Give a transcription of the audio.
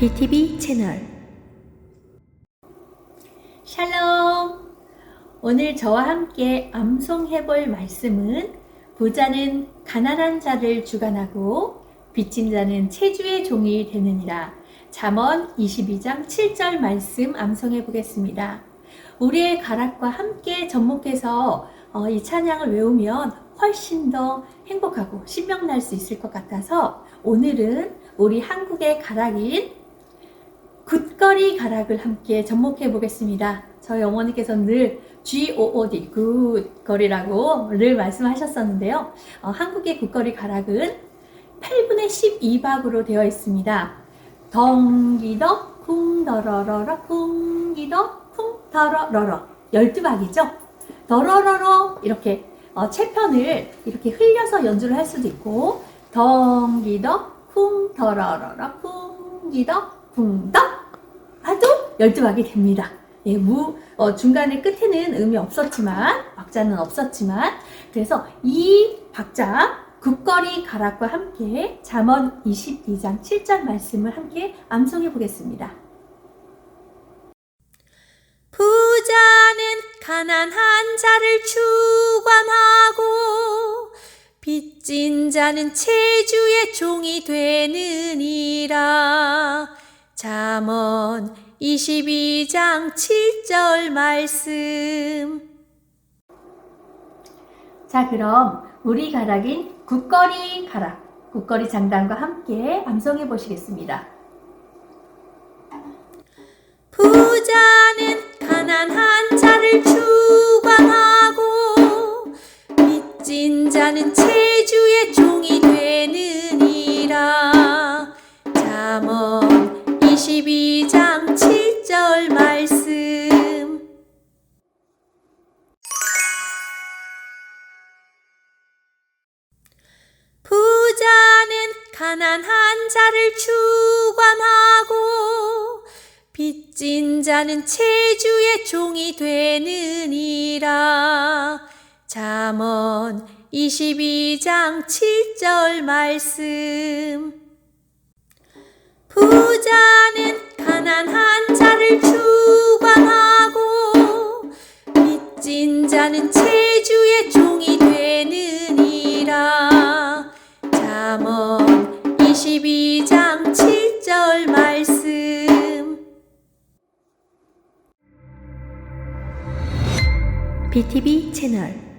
BTV 채널 샬롬! 오늘 저와 함께 암송해 볼 말씀은 부자는 가난한 자를 주관하고 빚진 자는 체주의 종이 되느니라. 잠언 22장 7절 말씀 암송해 보겠습니다. 우리의 가락과 함께 접목해서 어, 이 찬양을 외우면 훨씬 더 행복하고 신명날 수 있을 것 같아서 오늘은 우리 한국의 가락인 굿거리 가락을 함께 접목해 보겠습니다. 저희 어머니께서 늘 G-O-O-D, 굿거리라고 늘 말씀하셨었는데요. 어, 한국의 굿거리 가락은 8분의 12박으로 되어 있습니다. 덩기더 쿵더러러러 쿵기더 쿵더러러러 12박이죠. 더러러러 이렇게 어, 채편을 이렇게 흘려서 연주를 할 수도 있고 덩기더 쿵더러러러 쿵기더 쿵더 하도 12박이 됩니다. 예, 무, 어, 중간에 끝에는 음이 없었지만, 박자는 없었지만, 그래서 이 박자, 국거리 가락과 함께 잠언 22장 7절 말씀을 함께 암송해 보겠습니다. 부자는 가난한 자를 주관하고 빚진 자는 체주의 종이 되느니라. 잠언 22장 7절 말씀. 자, 그럼 우리 가락인 국거리 가락, 국거리 장단과 함께 암송해 보시겠습니다. 부자는 가난한 자를 주관하고 빚진 자는 체주의 종이 되느 가난한 자를 주관하고 빚진 자는 체주의 종이 되느니라. 잠언 22장 7절 말씀. 부자는 가난한 자를 주관하고 빚진 자는 체주의 종이 되느니라. BTV 채널